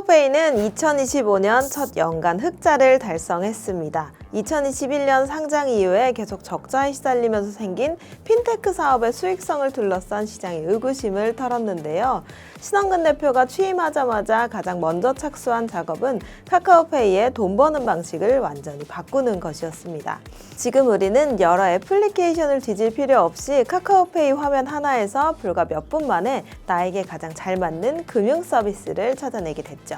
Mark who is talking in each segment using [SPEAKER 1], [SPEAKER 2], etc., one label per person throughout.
[SPEAKER 1] 카카오페이는 2025년 첫 연간 흑자를 달성했습니다. 2021년 상장 이후에 계속 적자에 시달리면서 생긴 핀테크 사업의 수익성을 둘러싼 시장의 의구심을 털었는데요. 신원근 대표가 취임하자마자 가장 먼저 착수한 작업은 카카오페이의 돈 버는 방식을 완전히 바꾸는 것이었습니다. 지금 우리는 여러 애플리케이션을 뒤질 필요 없이 카카오페이 화면 하나에서 불과 몇 분 만에 나에게 가장 잘 맞는 금융 서비스를 찾아내게 됐죠.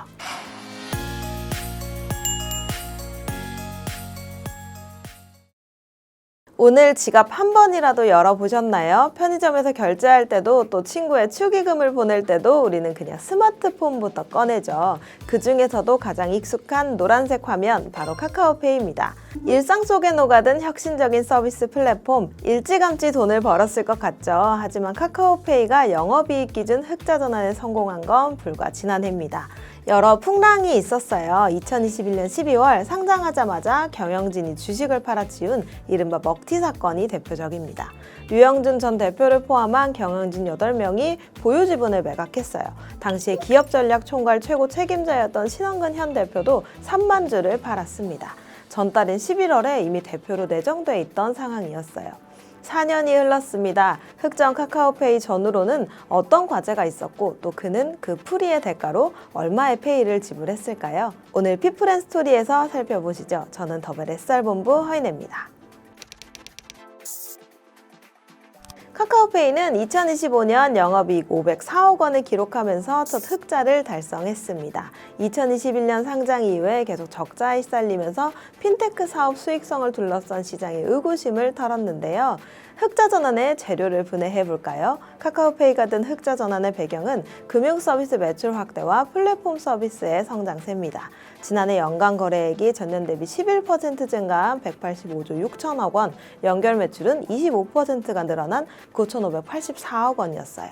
[SPEAKER 1] 오늘 지갑 한 번이라도 열어보셨나요? 편의점에서 결제할 때도 또 친구의 축의금을 보낼 때도 우리는 그냥 스마트폰부터 꺼내죠. 그 중에서도 가장 익숙한 노란색 화면, 바로 카카오페이입니다. 일상 속에 녹아든 혁신적인 서비스 플랫폼, 일찌감치 돈을 벌었을 것 같죠. 하지만 카카오페이가 영업이익 기준 흑자 전환에 성공한 건 불과 지난해입니다. 여러 풍랑이 있었어요. 2021년 12월 상장하자마자 경영진이 주식을 팔아치운 이른바 먹튀 사건이 대표적입니다. 류영준 전 대표를 포함한 경영진 8명이 보유 지분을 매각했어요. 당시에 기업 전략 총괄 최고 책임자였던 신원근 현 대표도 3만 주를 팔았습니다. 전달인 11월에 이미 대표로 내정돼 있던 상황이었어요. 4년이 흘렀습니다. 흑정 카카오페이 전후로는 어떤 과제가 있었고 또 그는 그 풀이의 대가로 얼마의 페이를 지불했을까요? 오늘 피플앤 스토리에서 살펴보시죠. 저는 더벨 SR본부 허인혜입니다. 카카오페이는 2025년 영업이익 504억 원을 기록하면서 첫 흑자를 달성했습니다. 2021년 상장 이후에 계속 적자에 시달리면서 핀테크 사업 수익성을 둘러싼 시장의 의구심을 털었는데요. 흑자 전환의 재료를 분해해 볼까요? 카카오페이가 든 흑자 전환의 배경은 금융 서비스 매출 확대와 플랫폼 서비스의 성장세입니다. 지난해 연간 거래액이 전년 대비 11% 증가한 185조 6천억 원, 연결 매출은 25%가 늘어난 9,584억 원이었어요.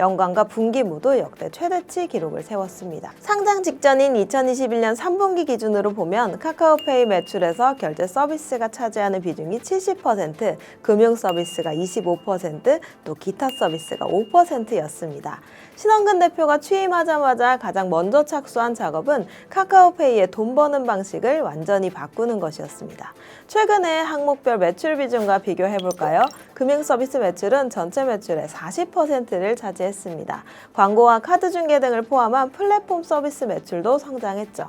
[SPEAKER 1] 연간과 분기 모두 역대 최대치 기록을 세웠습니다. 상장 직전인 2021년 3분기 기준으로 보면 카카오페이 매출에서 결제 서비스가 차지하는 비중이 70%, 금융 서비스가 25%, 또 기타 서비스가 5%였습니다. 신원근 대표가 취임하자마자 가장 먼저 착수한 작업은 카카오페이의 돈 버는 방식을 완전히 바꾸는 것이었습니다. 최근에 항목별 매출 비중과 비교해 볼까요? 금융 서비스 매출은 전체 매출의 40%를 차지했습니다. 광고와 카드 중개 등을 포함한 플랫폼 서비스 매출도 성장했죠.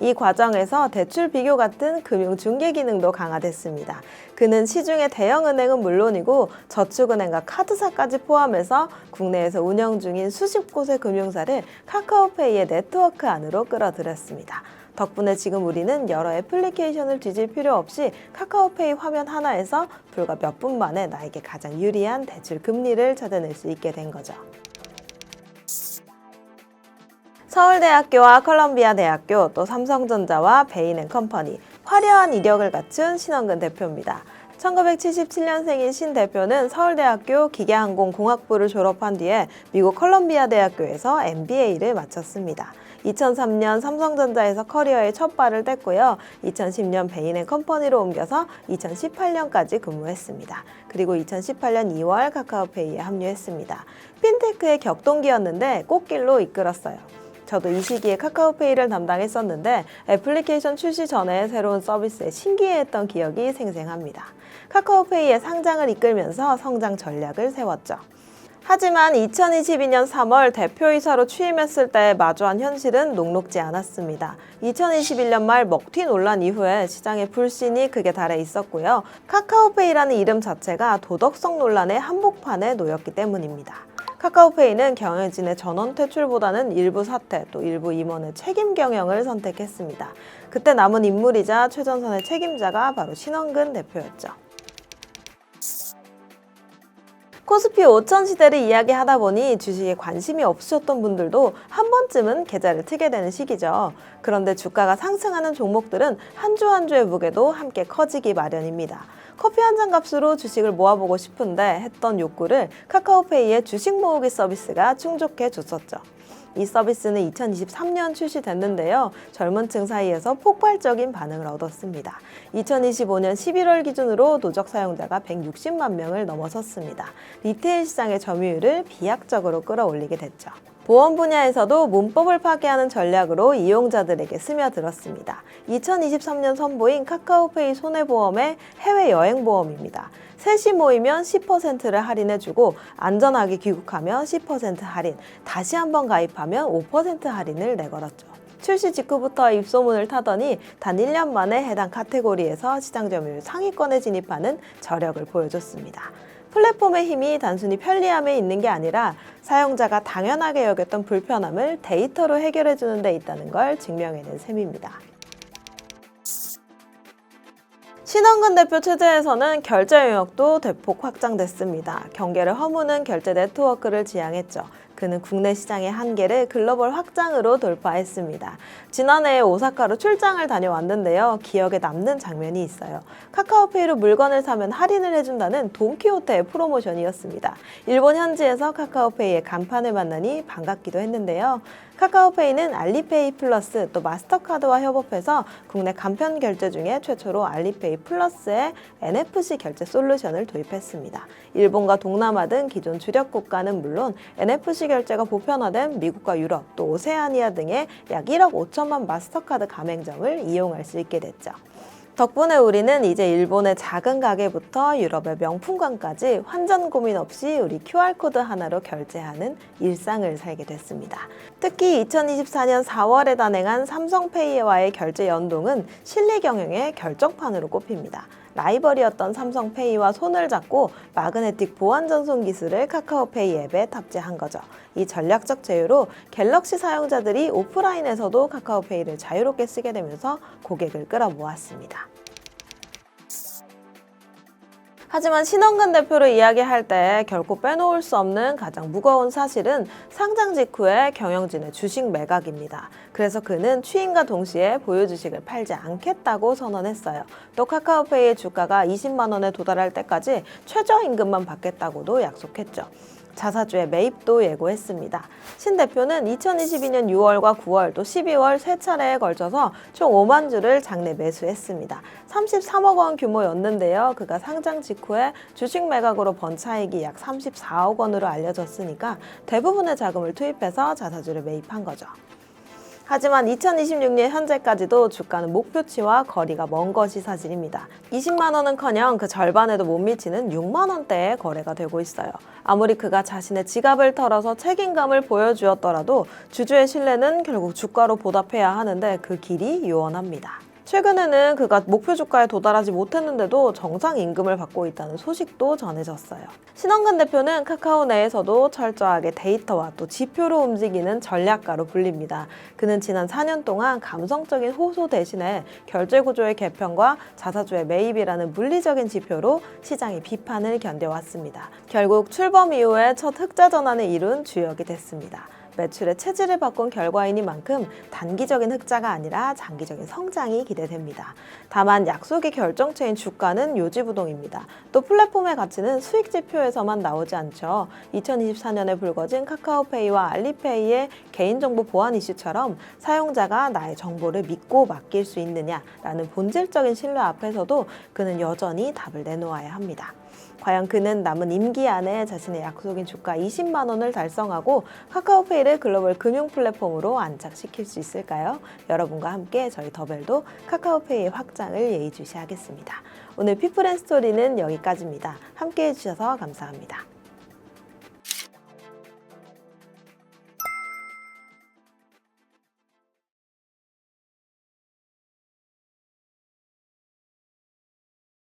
[SPEAKER 1] 이 과정에서 대출 비교 같은 금융 중개 기능도 강화됐습니다. 그는 시중의 대형 은행은 물론이고 저축은행과 카드사까지 포함해서 국내에서 운영 중인 수십 곳의 금융사를 카카오페이의 네트워크 안으로 끌어들였습니다. 덕분에 지금 우리는 여러 애플리케이션을 뒤질 필요 없이 카카오페이 화면 하나에서 불과 몇 분 만에 나에게 가장 유리한 대출 금리를 찾아낼 수 있게 된 거죠. 서울대학교와 컬럼비아 대학교 또 삼성전자와 베인앤컴퍼니 화려한 이력을 갖춘 신원근 대표입니다. 1977년생인 신 대표는 서울대학교 기계항공공학부를 졸업한 뒤에 미국 컬럼비아 대학교에서 MBA를 마쳤습니다. 2003년 삼성전자에서 커리어의 첫 발을 뗐고요. 2010년 베인앤컴퍼니로 옮겨서 2018년까지 근무했습니다. 그리고 2018년 2월 카카오페이에 합류했습니다. 핀테크의 격동기였는데 꽃길로 이끌었어요. 저도 이 시기에 카카오페이를 담당했었는데 애플리케이션 출시 전에 새로운 서비스에 신기해했던 기억이 생생합니다. 카카오페이의 상장을 이끌면서 성장 전략을 세웠죠. 하지만 2022년 3월 대표이사로 취임했을 때 마주한 현실은 녹록지 않았습니다. 2021년 말 먹튀 논란 이후에 시장의 불신이 극에 달해 있었고요. 카카오페이라는 이름 자체가 도덕성 논란의 한복판에 놓였기 때문입니다. 카카오페이는 경영진의 전원 퇴출보다는 일부 사퇴 또 일부 임원의 책임 경영을 선택했습니다. 그때 남은 인물이자 최전선의 책임자가 바로 신원근 대표였죠. 코스피 5천 시대를 이야기하다 보니 주식에 관심이 없으셨던 분들도 한 번쯤은 계좌를 트게 되는 시기죠. 그런데 주가가 상승하는 종목들은 한 주 한 주의 무게도 함께 커지기 마련입니다. 커피 한 잔 값으로 주식을 모아보고 싶은데 했던 욕구를 카카오페이의 주식 모으기 서비스가 충족해 줬었죠. 이 서비스는 2023년 출시됐는데요. 젊은 층 사이에서 폭발적인 반응을 얻었습니다. 2025년 11월 기준으로 누적 사용자가 160만 명을 넘어섰습니다. 리테일 시장의 점유율을 비약적으로 끌어올리게 됐죠. 보험 분야에서도 문법을 파괴하는 전략으로 이용자들에게 스며들었습니다. 2023년 선보인 카카오페이 손해보험의 해외여행보험입니다. 셋이 모이면 10%를 할인해주고 안전하게 귀국하면 10% 할인, 다시 한번 가입하면 5% 할인을 내걸었죠. 출시 직후부터 입소문을 타더니 단 1년 만에 해당 카테고리에서 시장 점유율 상위권에 진입하는 저력을 보여줬습니다. 플랫폼의 힘이 단순히 편리함에 있는 게 아니라 사용자가 당연하게 여겼던 불편함을 데이터로 해결해 주는 데 있다는 걸 증명해낸 셈입니다. 신원근 대표 체제에서는 결제 영역도 대폭 확장됐습니다. 경계를 허무는 결제 네트워크를 지향했죠. 그는 국내 시장의 한계를 글로벌 확장으로 돌파했습니다. 지난해 오사카로 출장을 다녀왔는데요. 기억에 남는 장면이 있어요. 카카오페이로 물건을 사면 할인을 해준다는 돈키호테의 프로모션이었습니다. 일본 현지에서 카카오페이의 간판을 만나니 반갑기도 했는데요. 카카오페이는 알리페이 플러스 또 마스터카드와 협업해서 국내 간편 결제 중에 최초로 알리페이 플러스의 NFC 결제 솔루션을 도입했습니다. 일본과 동남아 등 기존 주력 국가는 물론 NFC 결제가 보편화된 미국과 유럽 또 오세아니아 등의 약 1억 5천만 마스터카드 가맹점을 이용할 수 있게 됐죠. 덕분에 우리는 이제 일본의 작은 가게부터 유럽의 명품관까지 환전 고민 없이 우리 QR코드 하나로 결제하는 일상을 살게 됐습니다. 특히 2024년 4월에 단행한 삼성페이와의 결제 연동은 실리 경영의 결정판으로 꼽힙니다. 라이벌이었던 삼성페이와 손을 잡고 마그네틱 보안 전송 기술을 카카오페이 앱에 탑재한 거죠. 이 전략적 제휴로 갤럭시 사용자들이 오프라인에서도 카카오페이를 자유롭게 쓰게 되면서 고객을 끌어모았습니다. 하지만 신원근 대표를 이야기할 때 결코 빼놓을 수 없는 가장 무거운 사실은 상장 직후의 경영진의 주식 매각입니다. 그래서 그는 취임과 동시에 보유 주식을 팔지 않겠다고 선언했어요. 또 카카오페이의 주가가 20만 원에 도달할 때까지 최저임금만 받겠다고도 약속했죠. 자사주의 매입도 예고했습니다. 신 대표는 2022년 6월과 9월 또 12월 세 차례에 걸쳐서 총 5만 주를 장내 매수했습니다. 33억 원 규모였는데요. 그가 상장 직후에 주식 매각으로 번 차익이 약 34억 원으로 알려졌으니까 대부분의 자금을 투입해서 자사주를 매입한 거죠. 하지만 2026년 현재까지도 주가는 목표치와 거리가 먼 것이 사실입니다. 20만 원은커녕 그 절반에도 못 미치는 6만 원대의 거래가 되고 있어요. 아무리 그가 자신의 지갑을 털어서 책임감을 보여주었더라도 주주의 신뢰는 결국 주가로 보답해야 하는데 그 길이 요원합니다. 최근에는 그가 목표 주가에 도달하지 못했는데도 정상 임금을 받고 있다는 소식도 전해졌어요. 신원근 대표는 카카오 내에서도 철저하게 데이터와 또 지표로 움직이는 전략가로 불립니다. 그는 지난 4년 동안 감성적인 호소 대신에 결제 구조의 개편과 자사주의 매입이라는 물리적인 지표로 시장의 비판을 견뎌왔습니다. 결국 출범 이후에 첫 흑자 전환을 이룬 주역이 됐습니다. 매출의 체질을 바꾼 결과이니만큼 단기적인 흑자가 아니라 장기적인 성장이 기대됩니다. 다만 약속의 결정체인 주가는 요지부동입니다. 또 플랫폼의 가치는 수익 지표에서만 나오지 않죠. 2024년에 불거진 카카오페이와 알리페이의 개인정보 보안 이슈처럼 사용자가 나의 정보를 믿고 맡길 수 있느냐라는 본질적인 신뢰 앞에서도 그는 여전히 답을 내놓아야 합니다. 과연 그는 남은 임기 안에 자신의 약속인 주가 20만 원을 달성하고 카카오페이를 글로벌 금융 플랫폼으로 안착시킬 수 있을까요? 여러분과 함께 저희 더벨도 카카오페이의 확장을 예의주시하겠습니다. 오늘 피플 앤 스토리는 여기까지입니다. 함께 해주셔서 감사합니다.